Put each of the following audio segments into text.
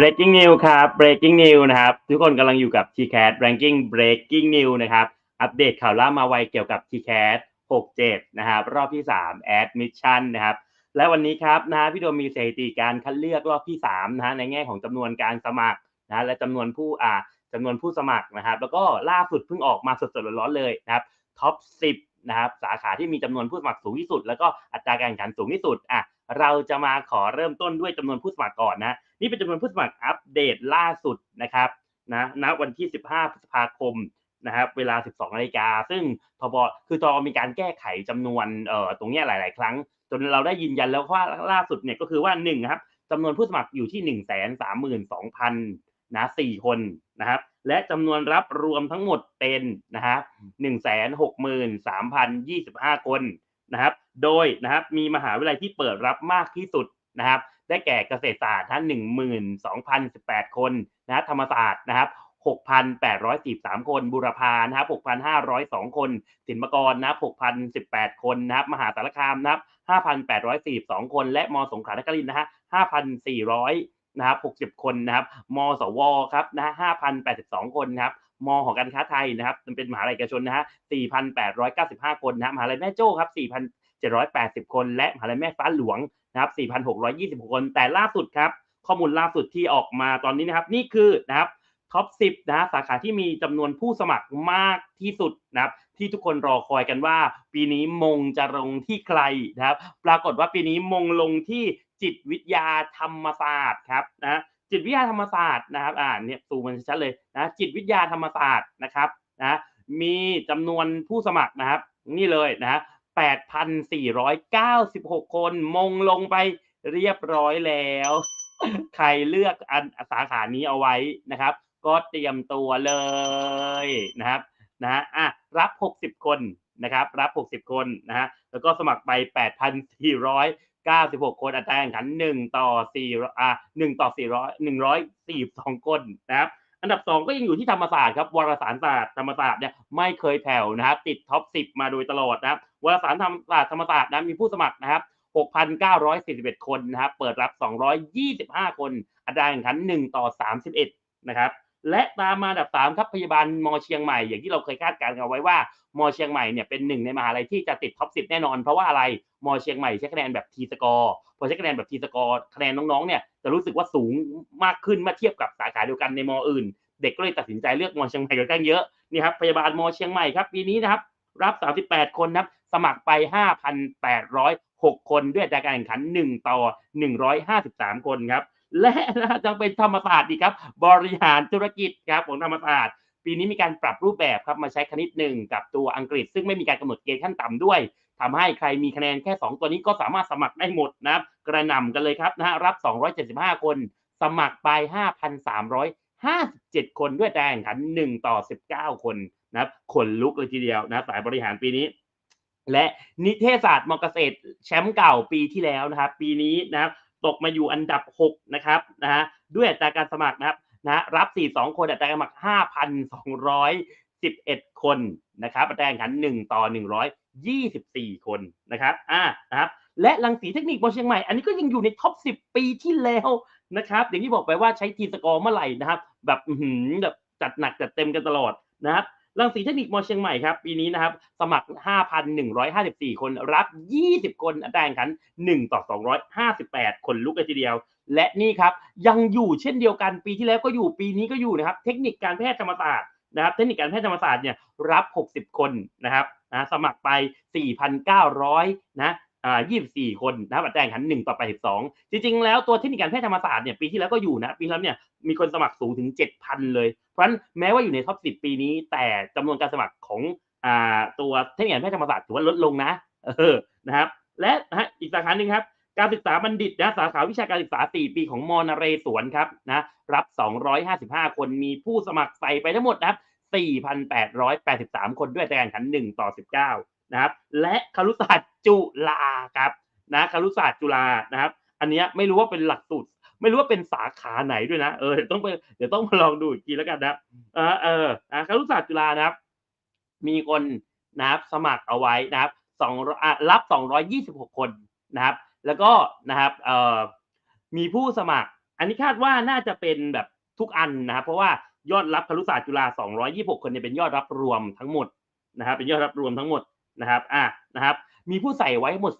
breaking news ครับ breaking news นะครับ ทุกคนกำลังอยู่กับ TCAT ranking breaking news นะครับ อัปเดตข่าวล่ามาไวเกี่ยวกับ TCAT 67 นะครับ รอบที่ 3 admission นะครับ และวันนี้ครับนะพี่โดมมีสถิติการคัดเลือกรอบที่3นะฮะในแง่ของจำนวนการสมัครนะและจำนวนผู้อ่าจำนวนผู้สมัครนะครับ แล้วก็ล่าสุดเพิ่งออกมาสดๆร้อนๆเลยนะครับท็อป 10 นะครับ สาขาที่มีจำนวนผู้สมัครสูงที่สุด แล้วก็อัตราการแข่งขันสูงที่สุดอะ เราจะมาขอเริ่มต้นด้วยจำนวนผู้สมัครก่อนนะ นี่เป็นจำนวนผู้สมัครอัปเดตล่าสุดนะครับนะณวันที่ 15 พฤษภาคมนะครับเวลา 12นาฬิกา ซึ่งทบคือทบมีการแก้ไขจำนวนเอ่อตรงนี้หลาย ๆ ครั้ง จนเราได้ยืนยันแล้วว่าล่าสุดเนี่ยก็คือว่า1ครับจำนวนผู้สมัครอยู่ที่ 1 3 2 0 0 0นะ4คนนะครับและจำนวนรับรวมทั้งหมดเป็นนะฮะ163,025คนนะครับ โดยนะครับมีมหาวิทยาลัยที่เปิดรับมากที่สุดนะครับได้แก่เกษตรศาสตร์ท่าน12,018 คนนะธรรมศาสตร์นะครับ6,843 คน บุรพานะครับ6,502 คน ศิลปกรนะครับ6,018 คนนะครับ มหาสารคามนะครับ5,842 คน และมสงขลานครินทร์นะฮะ5,400นะครับ60 คนนะครับ มสวครับนะฮะ5,082 คนนะครับ มหอการค้าไทยนะครับเป็นมหาลัยเอกชนนะฮะ4,895 คนนะครับมหาลัยแม่โจ้ครับ 780 คนและมหาลัยแม่ฟ้าหลวงนะครับ4,626คน แต่ล่าสุดครับ ข้อมูลล่าสุดที่ออกมาตอนนี้นะครับ นี่คือนะครับท็อป 10นะสาขาที่มีจำนวนผู้สมัครมากที่สุดนะครับ ที่ทุกคนรอคอยกันว่า ปีนี้มงจะลงที่ใครนะครับ ปรากฏว่าปีนี้มงลงที่จิตวิทยาธรรมศาสตร์ครับนะจิตวิทยาธรรมศาสตร์นะครับ อ่าเนี่ยตูมันชัดเลยนะจิตวิทยาธรรมศาสตร์นะครับนะมีจำนวนผู้สมัครนะครับ นี่เลยนะ 8,496 คน มงลงไปเรียบร้อยแล้ว ใครเลือกอันสาขานี้เอาไว้นะครับ ก็เตรียมตัวเลยนะครับนะอะรับ 60 คนนะครับ รับ 60 คนนะฮะแล้วก็สมัครไป 8,496 คนอัตราแข่งขัน1ต่อ4อ่า1ต่อ400 142 คนนะครับ อันดับ 2 ก็ยังอยู่ที่ธรรมศาสตร์ครับวารสารศาสตร์ธรรมศาสตร์เนี่ยไม่เคยแผ่วนะครับติดท็อป 10 มาโดยตลอดนะครับวารสารธรรมศาสตร์ธรรมศาสตร์นะมีผู้สมัครนะครับ6,941 คนนะครับเปิดรับ 225 คนอัตราแข่งขัน1ต่อ 31 นะครับ และตามมาอันดับ3ครับพยาบาลมเชียงใหม่อย่างที่เราเคยคาดการณ์กันไว้ว่ามเชียงใหม่เนี่ยเป็นหนึ่งในมหาลัยที่จะติดท็อป10แน่นอน เพราะว่าอะไรมเชียงใหม่ใช้คะแนนแบบทีสกอร์พอใช้คะแนนแบบทีสกอร์คะแนนน้องๆเนี่ยจะรู้สึกว่าสูงมากขึ้นเมื่อเทียบกับสาขาเดียวกันในมอื่น เด็กก็เลยตัดสินใจเลือกมเชียงใหม่กันเยอะนี่ครับพยาบาลมเชียงใหม่ครับปีนี้นะครับรับ 38 คนนะครับสมัครไป 5,806 คนด้วยอัตราการแข่งขัน 1 ต่อ 153 คนครับ และนะจังเป็นธรรมศาสตร์ดีครับ บริหารธุรกิจครับของธรรมศาสตร์ ปีนี้มีการปรับรูปแบบครับมาใช้คณิตหนึ่งกับตัวอังกฤษ ซึ่งไม่มีการกำหนดเกณฑ์ขั้นต่ำด้วยทำให้ใครมีคะแนนแค่ 2 ตัวนี้ก็สามารถสมัครได้หมดนะครับกระหน่ำกันเลยครับนะฮะรับ 275 คน สมัครไป 5,357 คนด้วยแต่แข่งขัน1ต่อ 19 คนนะครับขนลุกเลยทีเดียวนะสายบริหารปีนี้และนิเทศศาสตร์มอเกษตรแชมป์เก่าปีที่แล้วนะครับ ปีนี้นะครับ ตกมาอยู่อันดับ 6 นะครับนะฮะด้วยอัตราการสมัครนะครับนะรับ 42 คนอัตราการสมัคร 5,211 คนนะครับอัตราแข่งขัน 1 ต่อ 124 คนนะครับอ่านะครับและลังสีเทคนิคมอเชียงใหม่ อันนี้ก็ยังอยู่ในท็อป 10 ปีที่แล้วนะครับอย่างที่บอกไปว่าใช้ทีสกอร์เมื่อไหร่นะครับ แบบแบบจัดหนักจัดเต็มกันตลอดนะครับ รังสีเทคนิคมอเชียงใหม่ครับปีนี้นะครับสมัคร 5,154 คนรับ 20 คนอัตราแข่งขัน 1 ต่อ 258 คนลุกเลยทีเดียว และนี่ครับยังอยู่เช่นเดียวกันปีที่แล้วก็อยู่ปีนี้ก็อยู่นะครับเทคนิคการแพทย์ธรรมศาสตร์นะครับเทคนิคการแพทย์ธรรมศาสตร์เนี่ยรับ 60 คนนะครับนะสมัครไป 4,900นะ อ่า24 คนนะครับอัตราแข่งขัน1ต่อ82 จริง ๆ แล้วตัวเทคนิคการแพทย์ธรรมศาสตร์เนี่ยปีที่แล้วก็อยู่นะ ปีแล้วเนี่ยมีคนสมัครสูงถึง 7,000 เลย เพราะฉะนั้นแม้ว่าอยู่ในท็อป 10 ปีนี้ แต่จำนวนการสมัครของอ่าตัวเทคนิคการแพทย์ธรรมศาสตร์ถือว่าลดลงนะเออนะครับและนะอีกสาขาหนึ่งครับการศึกษาบัณฑิตนะสาขาวิชาการศึกษา 4 ปีของมอนเรศวรครับนะรับ 255 คนมีผู้สมัครใส่ไปทั้งหมดนะครับ4,883 คนด้วยแต่แข่งขัน 1 ต่อ 19 นะครับ และครุศาสตร์จุฬาครับนะครุศาสตร์จุฬานะครับ อันนี้ไม่รู้ว่าเป็นหลักสูตรไม่รู้ว่าเป็นสาขาไหนด้วยนะเออเดี๋ยวต้องไปเดี๋ยวต้องมาลองดูอีกทีแล้วกันนะเออเออนะครุศาสตร์จุฬานะครับ มีคนนะครับสมัครเอาไว้นะครับสองรับ 226 คนนะครับ แล้วก็นะครับเอ่อมีผู้สมัคร อันนี้คาดว่าน่าจะเป็นแบบทุกอันนะครับ เพราะว่ายอดรับครุศาสตร์จุฬา226 คนเนี่ยเป็นยอดรับรวมทั้งหมดนะครับ เป็นยอดรับรวมทั้งหมด นะครับอะนะครับมีผู้ใส่ไว้หมด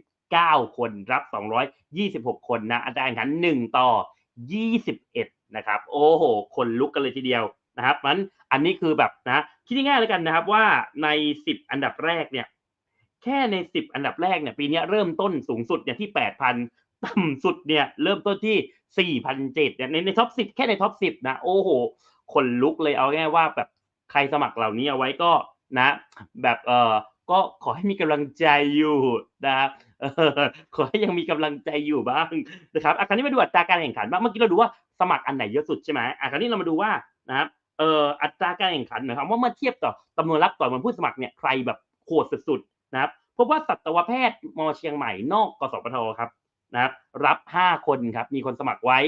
4,779 คนรับ 226 คนนะอัตราแข่งขัน1ต่อ 21 นะครับ โอ้โห คนลุกกันเลยทีเดียวนะครับมันอันนี้คือแบบนะคิดง่ายๆแล้วกันนะครับว่าใน 10 อันดับแรกเนี่ยแค่ใน 10 อันดับแรกเนี่ยปีนี้เริ่มต้นสูงสุดเนี่ยที่ 8,000 ต่ำสุดเนี่ยเริ่มต้นที่ 4,007เนี่ยในในท็อป 10 แค่ในท็อป 10 นะ โอ้โห คนลุกเลยเอาง่ายว่าแบบใครสมัครเหล่านี้เอาไว้ก็ นะ แบบเออก็ขอให้มีกำลังใจอยู่นะครับขอให้ยังมีกำลังใจอยู่บ้างนะครับอะคราวนี้มาดูอัตราการแข่งขันบ้างเมื่อกี้เราดูว่าสมัครอันไหนเยอะสุดใช่ไหมอะคราวนี้เรามาดูว่านะครับเอ่ออัตราการแข่งขันหมายความว่าเมื่อเทียบต่อจำนวนรับต่อจำนวนผู้สมัครเนี่ยใครแบบโหดสุดๆนะครับพบว่าสัตวแพทย์มอเชียงใหม่นอกกสพทครับนะครับรับ 5 คนครับมีคนสมัครไว้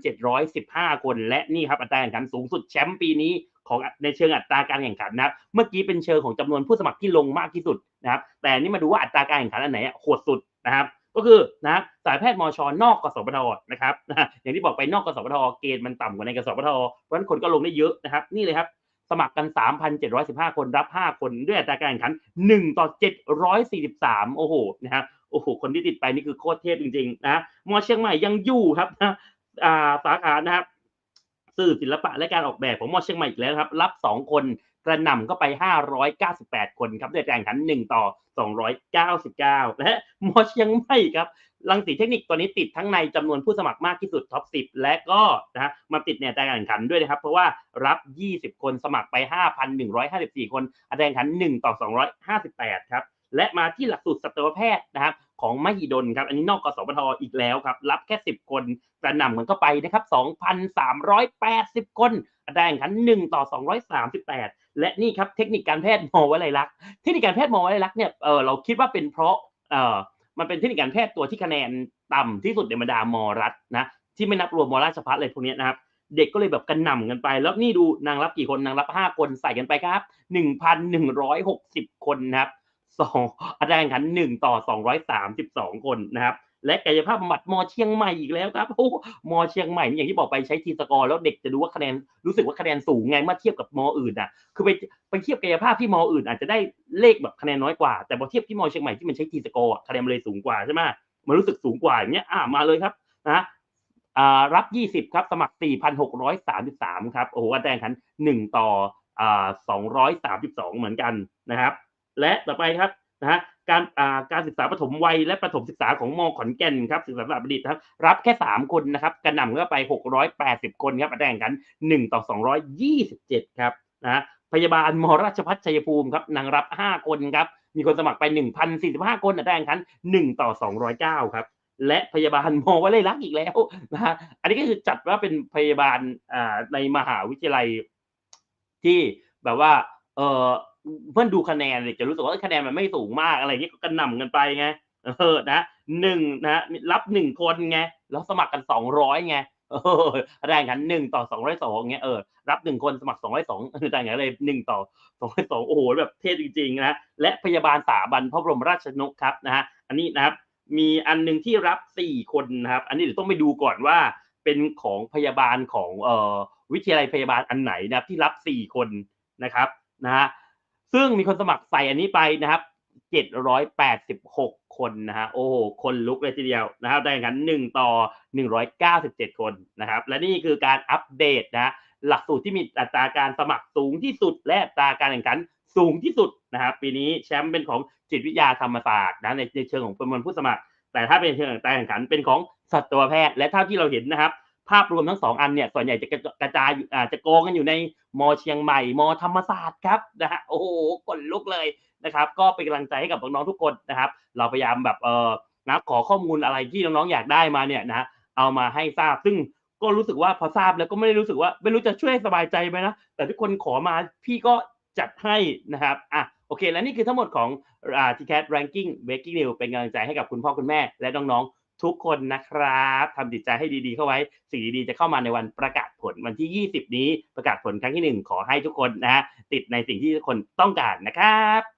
3,715 คน และนี่ครับอัตราแข่งขันสูงสุดแชมป์ปีนี้ ของในเชิงอัตราการแข่งขันนะครับ เมื่อกี้เป็นเชิงของจำนวนผู้สมัครที่ลงมากที่สุดนะครับ แต่นี่มาดูว่าอัตราการแข่งขันอันไหนโหดสุดนะครับก็คือนะสายแพทย์มอชนอกกสพทนะครับอย่างที่บอกไปนอกกสพทเกณฑ์มันต่ำกว่าในกสพทเพราะฉะนั้นคนก็ลงได้เยอะนะครับ นี่เลยครับ สมัครกัน 3,715 คนรับ 5 คนด้วยอัตราการแข่งขัน 1 ต่อ 743 โอ้โหนะครับโอ้โห คนที่ติดไปนี่คือโคตรเทพจริงๆนะมอเชียงใหม่ยังอยู่ครับนะอ่าสาขานะครับ สื่อศิลปะและการออกแบบของมอเชียงใหม่อีกแล้วครับ รับ 2 คนกระหน่ำก็ไป 598 คนครับด้วยการแข่งขัน 1 ต่อ 299 และมอเชียงใหม่ครับรังสีเทคนิคตัวนี้ติดทั้งในจำนวนผู้สมัครมากที่สุดท็อป 10 และก็นะฮะมาติดในอัตราการแข่งขันด้วยนะครับ เพราะว่ารับ 20 คนสมัครไป 5,154 คนอัตราแข่งขัน 1 ต่อ 258 ครับ และมาที่หลักสูตรสัตวแพทย์นะครับของมหิดลครับ อันนี้นอกกสพทอีกแล้วครับ รับแค่ 10 คนกระหน่ำมันก็ไปนะครับ 2,380 คนอัตราแข่งขัน1ต่อ 238 และนี่ครับเทคนิคการแพทย์มอวลัยลักษณ์เทคนิคการแพทย์มอวลัยลักษณ์เนี่ยเออเราคิดว่าเป็นเพราะเออมันเป็นเทคนิคการแพทย์ตัวที่คะแนนต่ำที่สุดในบรรดามอรัฐนะที่ไม่นับรวมมอราชพัฒอะไรพวกนี้นะครับเด็กก็เลยแบบกันหน่ำกันไป แล้วนี่ดูนางรับกี่คนนางรับ 5 คนใส่กันไปครับ 1,160 คนนะครับ สองอัตราแข่งขัน1ต่อ232คนนะครับ และกายภาพบำบัดมอเชียงใหม่อีกแล้วครับโอ้มอเชียงใหม่นี่อย่างที่บอกไปใช้ทีสกอร์แล้วเด็กจะดูว่าคะแนนรู้สึกว่าคะแนนสูงไงเมื่อเทียบกับมออื่นอะ คือไปไปเทียบกายภาพที่มออื่น อาจจะได้เลขแบบคะแนนน้อยกว่า แต่พอเทียบที่มอเชียงใหม่ที่มันใช้ทีสกอร์คะแนนมันเลยสูงกว่าใช่ไหมมันรู้สึกสูงกว่าอย่างเงี้ยอ่ามาเลยครับนะอ่ารับ 20 ครับ สมัคร 4,633 ครับ โอ้โหอัตราแข่งขัน1ต่ออ่า232 เหมือนกันนะครับ และต่อไปครับนะฮะการอ่าการศึกษาปฐมวัยและประถมศึกษาของมขอนแก่นครับศึกษาศาสตรบัณฑิตครับรับแค่ 3 คนนะครับกระหน่ำก็ไป 680 คนครับอัตราแข่งขัน 1 ต่อ 227 ครับนะพยาบาลมราชพัฒชัยภูมิครับนางรับ 5 คนครับมีคนสมัครไป 1,045 คนอัตราแข่งขัน 1 ต่อ 209 ครับและพยาบาลมอว่าเลยรักอีกแล้วนะฮะอันนี้ก็คือจัดว่าเป็นพยาบาลอ่าในมหาวิทยาลัยที่แบบว่าเออ เพื่อนดูคะแนนเนี่ยจะรู้สึกว่าคะแนนมันไม่สูงมากอะไรอย่างนี้ก็กระหน่ำกันไปไงเออนะหนึ่งนะรับหนึ่งคนไงแล้วสมัครกันสองร้อยไงเออแรงกันหนึ่งต่อสองร้อยสองเงี้ยเออรับหนึ่งคนสมัครสองร้อยสองแต่อย่างเลยหนึ่งต่อสองร้อยสองโอ้โหแบบเท่จริงๆนะและพยาบาลสาบันพระบรมราชชนกครับนะฮะอันนี้นะครับมีอันหนึ่งที่รับสี่คนนะครับ อันนี้เดี๋ยวต้องไปดูก่อนว่า เป็นของพยาบาลของเอ่อวิทยาลัยพยาบาลอันไหนนะครับที่รับสี่คนนะครับนะฮะ ซึ่งมีคนสมัครใส่อันนี้ไปนะครับเจ็ดร้อยแปดสิบหกคนนะฮะโอ้โหคนลุกเลยทีเดียวนะครับได้กันหนึ่งต่อหนึ่งร้อยเก้าสิบเจ็ดคนนะครับ และนี่คือการอัปเดตนะหลักสูตรที่มีอัตราการสมัครสูงที่สุด และอัตราการแข่งขันสูงที่สุดนะครับปีนี้แชมป์เป็นของจิตวิทยาธรรมศาสตร์นะในในเชิงของจำนวนผู้สมัคร แต่ถ้าเป็นเชิงการแข่งขันเป็นของสัตวแพทย์ และเท่าที่เราเห็นนะครับ ภาพรวมทั้งสองอันเนี่ยส่วนใหญ่จะกระจายอาจจะโกงกันอยู่ในมอเชียงใหม่มอธรรมศาสตร์ครับนะฮะโอ้โหกดลุกเลยนะครับก็เป็นกำลังใจให้กับน้องๆทุกคนนะครับ เราพยายามแบบเออนะขอข้อมูลอะไรที่น้องๆอยากได้มาเนี่ยนะเอามาให้ทราบซึ่งก็รู้สึกว่าพอทราบแล้วก็ไม่ได้รู้สึกว่าไม่รู้จะช่วยสบายใจไหมนะแต่ทุกคนขอมาพี่ก็จัดให้นะครับอะโอเค และนี่คือทั้งหมดของอ่า TCAT Ranking Breaking News เป็นกำลังใจให้กับคุณพ่อคุณแม่และน้องๆ ทุกคนนะครับทำจิตใจให้ดีๆเข้าไว้ สิ่งดีๆจะเข้ามาในวันประกาศผลวันที่ 20 นี้ประกาศผลครั้งที่ 1 ขอให้ทุกคนนะฮะติดในสิ่งที่ทุกคนต้องการนะครับ